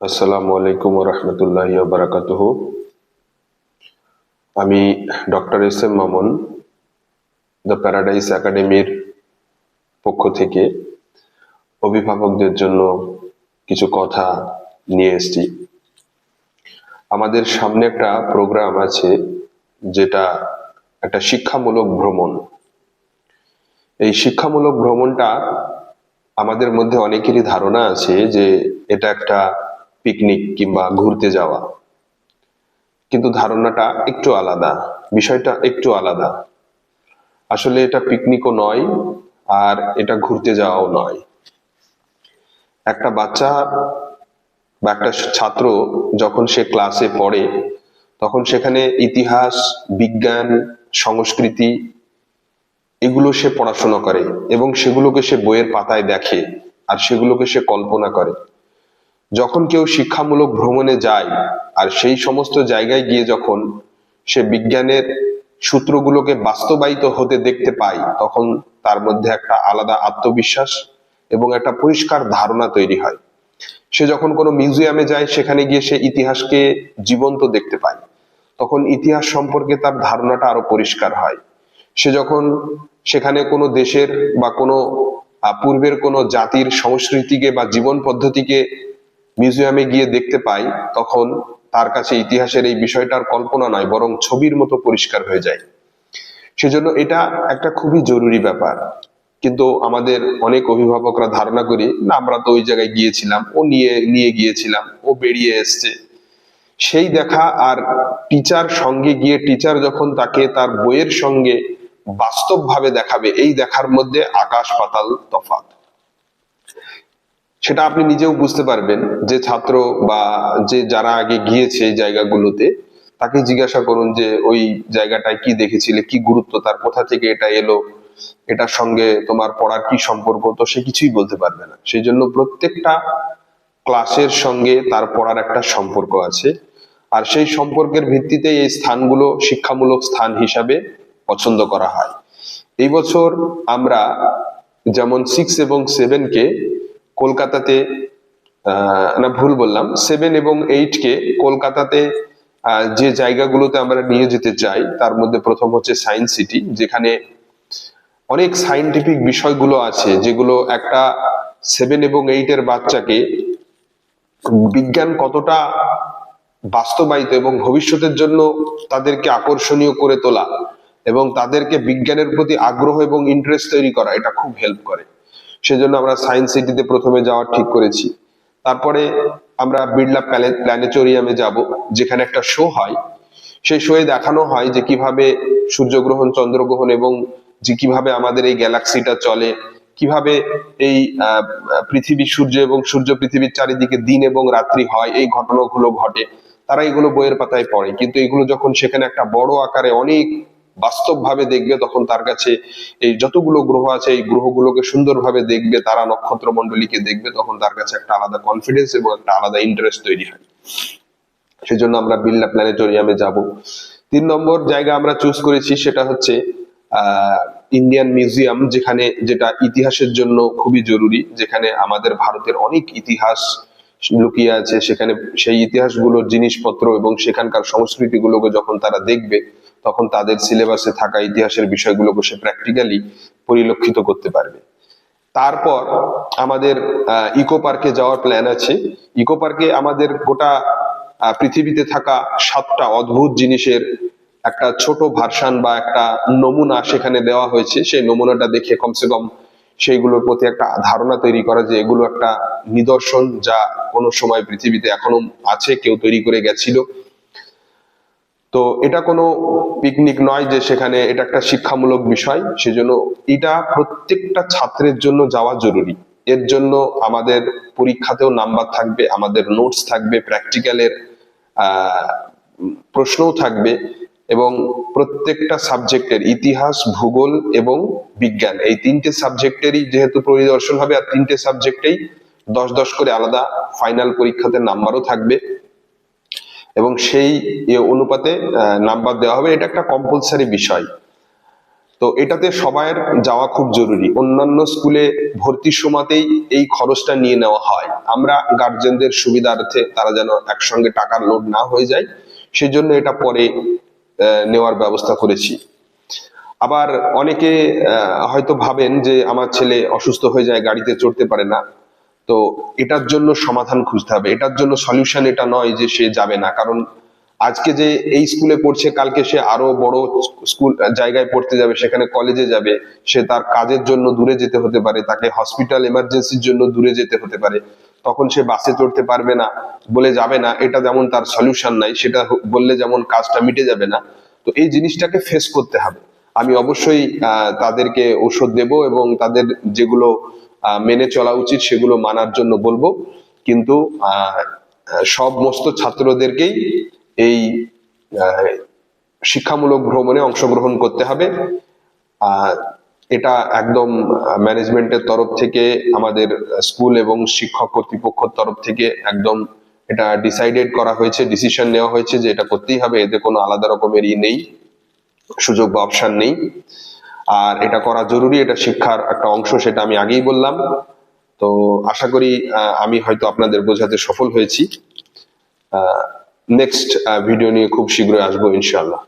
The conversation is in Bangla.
আসসালামু আলাইকুম রহমতুল্লাহ বারাকাতুহ আমি doctor S M Mamun, the paradise একাডেমির পক্ষ থেকে অভিভাবকদের জন্য কিছু কথা নিয়ে এসেছি। আমাদের সামনে একটা প্রোগ্রাম আছে যেটা একটা শিক্ষামূলক ভ্রমণ। এই শিক্ষামূলক ভ্রমণটা আমাদের মধ্যে অনেকেরই ধারণা আছে যে এটা একটা পিকনিক কিংবা ঘুরতে যাওয়া। কিন্তু ধারণাটা একটু আলাদা, বিষয়টা একটু আলাদা। আসলে এটা পিকনিকও নয়, আর এটা ঘুরতে যাওয়াও নয়। একটা বাচ্চা বা একটা ছাত্র যখন সে ক্লাসে পড়ে, তখন সেখানে ইতিহাস, বিজ্ঞান, সংস্কৃতি, এগুলো সে পড়াশোনা করে এবং সেগুলোকে সে বইয়ের পাতায় দেখে, আর সেগুলোকে সে কল্পনা করে। যখন কেউ শিক্ষামূলক ভ্রমণে যায় আর সেই সমস্ত জায়গায় গিয়ে যখন সে বিজ্ঞানের সূত্রগুলোকে বাস্তবায়িত হতে দেখতে পায়, তখন তার মধ্যে একটা আলাদা আত্মবিশ্বাস এবং একটা পরিষ্কার ধারণা তৈরি হয়। সে যখন কোনো মিউজিয়ামে যায়, সেখানে গিয়ে সে ইতিহাসকে জীবন্ত দেখতে পায়। তখন ইতিহাস সম্পর্কে তার ধারণাটা আরও পরিষ্কার হয়। সে যখন সেখানে কোনো দেশের বা কোনো পূর্বের কোনো জাতির সংস্কৃতিকে বা জীবন পদ্ধতিকে মিউজিয়ামে গিয়ে দেখতে পাই, তখন তার কাছে ইতিহাসের এই বিষয়টার কল্পনা নয়, বরং ছবির মতো পরিষ্কার হয়ে যায়। সেজন্য এটা একটা খুবই জরুরি ব্যাপার। কিন্তু আমাদের অনেক অভিভাবকরা ধারণা করি, না, আমরা তো ওই জায়গায় গিয়েছিলাম, ও নিয়ে নিয়ে গিয়েছিলাম, ও বেরিয়ে এসছে। সেই দেখা আর টিচার সঙ্গে গিয়ে, টিচার যখন তাকে তার বইয়ের সঙ্গে বাস্তবভাবে দেখাবে, এই দেখার মধ্যে আকাশ পাতাল তফাৎ। সেটা আপনি নিজেও বুঝতে পারবেন যে ছাত্র বা যে যারা আগে গিয়েছে এই জায়গাগুলোতে, তাকে জিজ্ঞাসা করুন যে ওই জায়গাটায় কি দেখেছিলে, কি গুরুত্ব, তার কোথা থেকে এটা এলো, এটার সঙ্গে তোমার পড়ার কি সম্পর্ক, তো সে কিছুই বলতে পারবে না। সেই জন্য প্রত্যেকটা ক্লাসের সঙ্গে তার পড়ার একটা সম্পর্ক আছে। আর সেই সম্পর্কের ভিত্তিতে এই স্থানগুলো শিক্ষামূলক স্থান হিসাবে পছন্দ করা হয়। এই বছর আমরা যেমন সিক্স এবং সেভেনকে কলকাতাতে না, ভুল বললাম সেভেন এবং এইট কে কলকাতাতে যে জায়গাগুলোতে আমরা নিয়ে যেতে চাই, তার মধ্যে প্রথম হচ্ছে সায়েন্স সিটি যেখানে অনেক সাইন্টিফিক বিষয়গুলো আছে, যেগুলো একটা সেভেন এবং এইটের বাচ্চাকে বিজ্ঞান কতটা বাস্তবায়িত এবং ভবিষ্যতের জন্য তাদেরকে আকর্ষণীয় করে তোলা এবং তাদেরকে বিজ্ঞানের প্রতি আগ্রহ এবং ইন্টারেস্ট তৈরি করা, এটা খুব হেল্প করে। সেজন্য আমরা সায়েন্স সিটিতে প্রথমে যাওয়ার ঠিক করেছি। তারপরে আমরা বিড়লা প্ল্যানেটোরিয়ামে যাব, যেখানে একটা শো হয়। সেই শোয়ে দেখানো হয় যে কীভাবে সূর্যগ্রহণ, চন্দ্রগ্রহণ এবং যে কীভাবে আমাদের এই গ্যালাক্সিটা চলে, কীভাবে এই পৃথিবী সূর্য এবং সূর্য পৃথিবীর চারিদিকে দিন এবং রাত্রি হয়, এই ঘটনাগুলো ঘটে। তারা এগুলো বইয়ের পাতায় পড়ে। কিন্তু এগুলো যখন সেখানে একটা বড় আকারে অনেক বাস্তবভাবে দেখবে তখন তার কাছে এই যতগুলো গ্রহ আছে, এই গ্রহগুলোকে সুন্দরভাবে দেখবে, তারা নক্ষত্র মন্ডলীকে দেখবে, তখন তার কাছে একটা আলাদা কনফিডেন্স এবং একটা আলাদা ইন্টারেস্ট তৈরি হয়। সেজন্য আমরা বিল্লা প্ল্যানেটোরিয়ামে যাব। তিন নম্বর জায়গা আমরা চুজ করেছি, সেটা হচ্ছে ইন্ডিয়ান মিউজিয়াম যেখানে যেটা ইতিহাসের জন্য খুবই জরুরি, যেখানে আমাদের ভারতের অনেক ইতিহাস লুকিয়ে আছে। সেখানে সেই ইতিহাসগুলোর জিনিসপত্র এবং সেখানকার সংস্কৃতিগুলোকে যখন তারা দেখবে তখন তাদের সিলেবাসে থাকা ইতিহাসের বিষয়গুলোকে সে প্র্যাকটিক্যালি পরিলক্ষিত করতে পারবে। তারপর আমাদের ইকো পার্কে যাওয়ার প্ল্যান আছে। ইকো পার্কে আমাদের গোটা পৃথিবীতে থাকা সাতটা অদ্ভুত জিনিসের একটা ছোট ভার্সান বা একটা নমুনা সেখানে দেওয়া হয়েছে। সেই নমুনাটা দেখে কমসে কম সেইগুলোর প্রতি একটা ধারণা তৈরি করা যে এগুলো একটা নিদর্শন যা কোনো সময় পৃথিবীতে এখনও আছে, কেউ তৈরি করে গেছিল। তো এটা কোনো পিকনিক নয় যে সেখানে এটা একটা শিক্ষামূলক বিষয়, সেজন্য এটা প্রত্যেকটা ছাত্রের জন্য যাওয়া জরুরি। এর জন্য আমাদের পরীক্ষাতেও নাম্বার থাকবে, আমাদের নোটস থাকবে প্র্যাকটিক্যালের প্রশ্নও থাকবে এবং প্রত্যেকটা সাবজেক্টের ইতিহাস, ভূগোল এবং বিজ্ঞান, এই তিনটে সাবজেক্টেরই যেহেতু পরিদর্শন হবে আর তিনটে সাবজেক্টেই দশ দশ করে আলাদা ফাইনাল পরীক্ষাতে নাম্বারও থাকবে। এবং সেই অনুপাতে নাম্বার দেওয়া হবে। এটা একটা কম্পালসারি বিষয়। তো এটাতে সবার যাওয়া খুব জরুরি। অন্যান্য স্কুলে ভর্তির সময়তেই এই খরচটা নিয়ে নেওয়া হয়। আমরা গার্জেনদের সুবিধার্থে তারা যেন একসঙ্গে টাকার লোড না হয়ে যায়, সেজন্য এটা পরে নেওয়ার ব্যবস্থা করেছি। আবার অনেকে হয়তো ভাবেন যে আমার ছেলে অসুস্থ হয়ে যায়, গাড়িতে চড়তে পারে না। তো এটার জন্য সমাধান খুঁজতে হবে। এটার জন্য সলিউশন এটা নয় যে সে যাবে না। কারণ আজকে যে এই স্কুলে পড়ছে, কালকে সে আরও বড় স্কুল জায়গায় পড়তে যাবে, সেখানে কলেজে যাবে, সে তার কাজের জন্য দূরে যেতে হতে পারে, তাকে হসপিটাল এমার্জেন্সির জন্য দূরে যেতে হতে পারে। তখন সে বাসে চড়তে পারবে না, বলে যাবে না, এটা যেমন তার সলিউশন নাই, সেটা বললে যেমন কাজটা মিটে যাবে না। তো এই জিনিসটাকে ফেস করতে হবে। আমি অবশ্যই তাদেরকে ওষুধ দেব এবং তাদের যেগুলো মেনে চলা উচিত, সেগুলো মানার জন্য বলব। কিন্তু সব মস্ত ছাত্রদেরকেই এই শিক্ষামূলক ভ্রমণে অংশগ্রহণ করতে হবে। এটা একদম ম্যানেজমেন্টের তরফ থেকে, আমাদের স্কুল এবং শিক্ষক কর্তৃপক্ষের তরফ থেকে একদম এটা ডিসাইডেড করা হয়েছে, ডিসিশন নেওয়া হয়েছে যে এটা করতেই হবে, এতে কোনো আলাদা রকমের ই নেই, সুযোগ বা অপশান নেই। আর এটা করা জরুরি, এটা শিক্ষার একটা অংশ সেটা আমি আগেই বললাম। তো আশা করি আমি হয়তো আপনাদের বোঝাতে সফল হয়েছি। নেক্সট ভিডিও নিয়ে খুব শীঘ্রই আসব, ইনশাআল্লাহ।